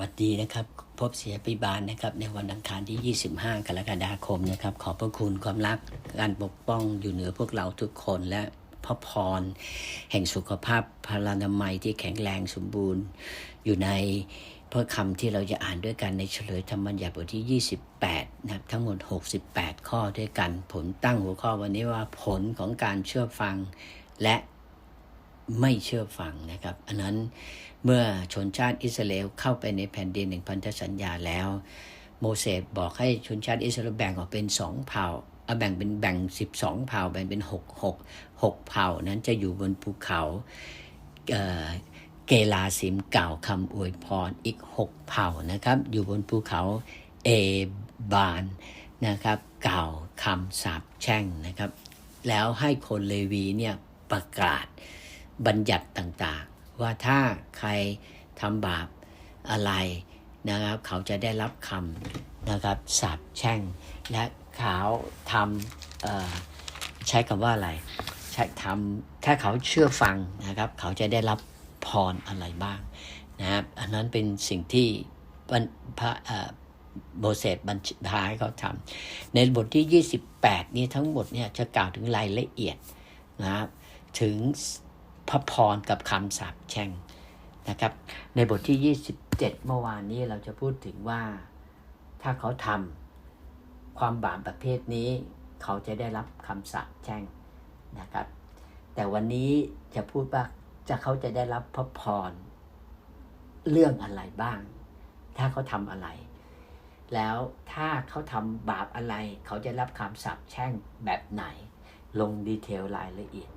สวัสดีนะครับ พบเสียปิบาลนะครับ ในวันอังคารที่ 25 กรกฎาคมนะครับ ขอบพระคุณความรักการปกป้องอยู่เหนือพวกเราทุกคนและพระพร แห่งสุขภาพพลานามัยที่แข็งแรงสมบูรณ์ อยู่ในพระคำที่เราจะอ่านด้วยกันในเฉลยธรรมบัญญัติบทที่ 28 นะครับ ทั้งหมด 68 ข้อด้วยกัน ผมตั้งหัวข้อวันนี้ว่าผลของการเชื่อฟังและ ไม่เชื่อฟังนะครับ อันนั้นเมื่อชนชาติอิสราเอลเข้าไปในแผ่นดินแห่งพันธสัญญาแล้ว โมเสสบอกให้ชนชาติอิสราเอลแบ่งออกเป็นสองเผ่าเอาแบ่งเป็นแบ่งสิบสองเผ่าแบ่งเป็นหกหกหกเผ่านั้นจะอยู่บนภูเขาเเกลาสิมกล่าวคำอวยพรอีกหกเผ่านะครับ อยู่บนภูเขาเอบานนะครับกล่าวคำสาปแช่งนะครับ แล้วให้คนเลวีเนี่ยประกาศ บัญญัติต่างๆ ว่าถ้าใครทำบาปอะไรนะครับ เขาจะได้รับคำนะครับสาปแช่ง และเขาทำใช้คำว่าอะไรใช้ทำถ้าเขาเชื่อฟังนะครับ เขาจะได้รับพรอะไรบ้างนะครับอันนั้นเป็นสิ่งที่พระโมเสสบัญชาให้เขาทำในบทที่ 28 นี้ทั้งหมดเนี่ยจะกล่าวถึงรายละเอียดนะครับถึง พระพรกับคำสาปแช่งนะครับ ในบทที่ 27 เมื่อวานนี้เราจะพูดถึงว่าถ้าเขาทำความบาปประเภทนี้ เขาจะได้รับคำสาปแช่งนะครับ แต่วันนี้จะพูดว่าจะเขาจะได้รับพระพรเรื่องอะไรบ้าง ถ้าเขาทำอะไร แล้วถ้าเขาทำบาปอะไร เขาจะรับคำสาปแช่งแบบไหน ลงดีเทลรายละเอียด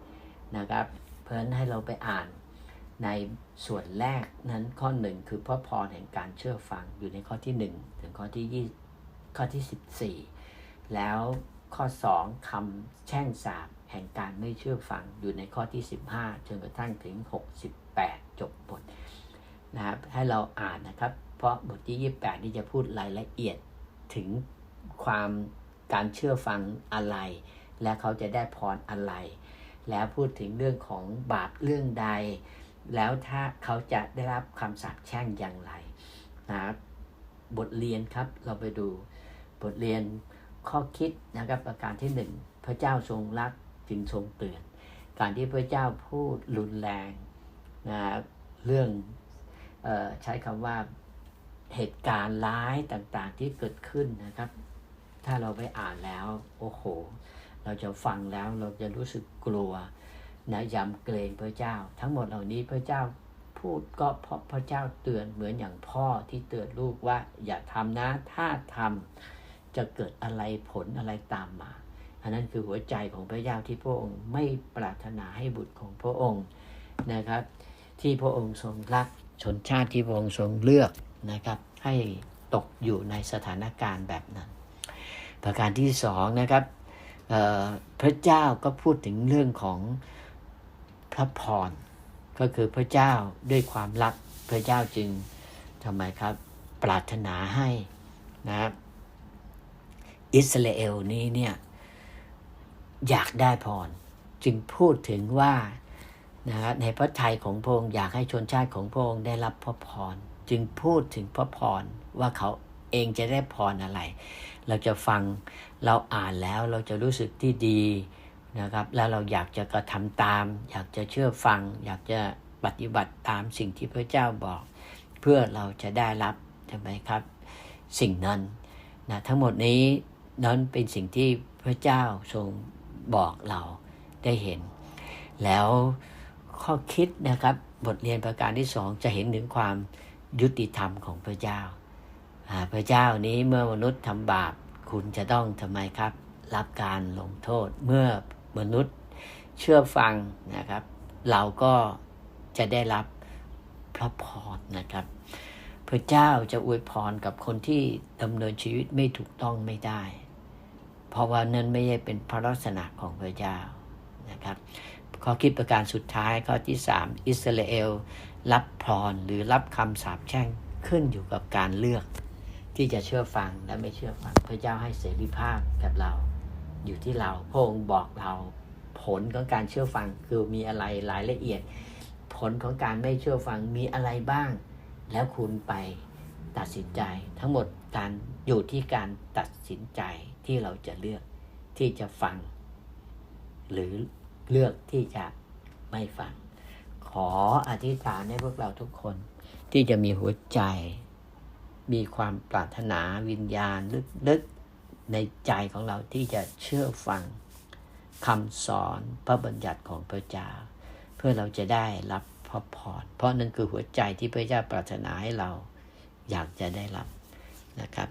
นะครับ ราะฉะนั้นให้เราไปอ่านในส่วนแรกนั้นข้อหนึ่งคือพระพรแห่งการเชื่อฟังอยู่ในข้อที่หนึ่งถึงข้อที่ยี่ข้อที่สิบสี่แล้วข้อสองคำแช่งสาปแห่งการไม่เชื่อฟังอยู่ในข้อที่สิบห้าจนกระทั่งถึงหกสิบแปดจบบทนะครับให้เราอ่านนะครับ เพราะบทที่ยี่แปดนี่จะพูดรายละเอียดถึงความการเชื่อฟังอะไร และเขาจะได้พรอะไร แล้วพูดถึงเรื่องของบาปเรื่องใด แล้วถ้าเขาจะได้รับคำสาปแช่งอย่างไรนะบทเรียนครับเราไปดูบทเรียนข้อคิดนะครับประการที่หนึ่งพระเจ้าทรงรักจึงทรงเตือน การที่พระเจ้าพูดรุนแรงนะเรื่องออใช้คำว่าเหตุการณ์ร้ายต่างๆที่เกิดขึ้นนะครับ ถ้าเราไปอ่านแล้ว โอ้โห เราจะฟังแล้วเราจะรู้สึกกลัวนะยำเกรงพระเจ้า ทั้งหมดเหล่านี้พระเจ้าพูดก็เพราะพระเจ้าเตือนเหมือนอย่างพ่อที่เตือนลูกว่าอย่าทำนะถ้าทำจะเกิดอะไรผลอะไรตามมา อันนั้นคือหัวใจของพระเจ้าที่พระองค์ไม่ปรารถนาให้บุตรของพระองค์นะครับ ที่พระองค์ทรงรักชนชาติที่พระองค์ทรงเลือกนะครับ ให้ตกอยู่ในสถานการณ์แบบนั้น ประการที่สองนะครับ พระเจ้าก็พูดถึงเรื่องของพระพร ก็คือพระเจ้าด้วยความรักพระเจ้าจึงทำไมครับปรารถนาให้นะครับอิสราเอลนี้เนี่ยอยากได้พร จึงพูดถึงว่านะครับในพระทัยของพระองค์อยากให้ชนชาติของพระองค์ได้รับพระพร จึงพูดถึงพระพรว่าเขา เองจะได้พรอะไร เราจะฟังเราอ่านแล้วเราจะรู้สึกที่ดีนะครับ แล้วเราอยากจะกระทำตาม อยากจะเชื่อฟัง อยากจะปฏิบัติตามสิ่งที่พระเจ้าบอก เพื่อเราจะได้รับใช่ไหมครับ สิ่งนั้นนะทั้งหมดนี้นั้นเป็นสิ่งที่พระเจ้าทรงบอกเราได้เห็น แล้วข้อคิดนะครับบทเรียนประการที่สองจะเห็นถึงความยุติธรรมของพระเจ้า พระเจ้านี้เมื่อมนุษย์ทำบาปคุณจะต้องทำไมครับ รับการลงโทษเมื่อมนุษย์เชื่อฟังนะครับ เราก็จะได้รับพระพรนะครับ พระเจ้าจะอวยพรกับคนที่ดำเนินชีวิตไม่ถูกต้องไม่ได้ เพราะว่านั้นไม่ใช่เป็นพระลักษณะของพระเจ้านะครับข้อคิดประการสุดท้ายข้อที่สามอิสราเอล รับพรหรือรับคำสาปแช่งขึ้นอยู่กับการเลือก ที่จะเชื่อฟังและไม่เชื่อฟัง พระเจ้าให้เสรีภาพกับเรา อยู่ที่เราพระองค์บอกเราผลของการเชื่อฟังคือมีอะไรรายละเอียด ผลของการไม่เชื่อฟังมีอะไรบ้าง แล้วคุณไปตัดสินใจ ทั้งหมดการอยู่ที่การตัดสินใจที่เราจะเลือกที่จะฟัง หรือเลือกที่จะไม่ฟัง ขออธิษฐานให้พวกเราทุกคนที่จะมีหัวใจ มีความปรารถนาวิญญาณลึกๆในใจของเราที่จะเชื่อฟังคำสอนพระบัญญัติของพระเจ้า เพื่อเราจะได้รับพระพรเพราะนั่นคือหัวใจที่พระเจ้าปรารถนาให้เราอยากจะได้รับนะครับ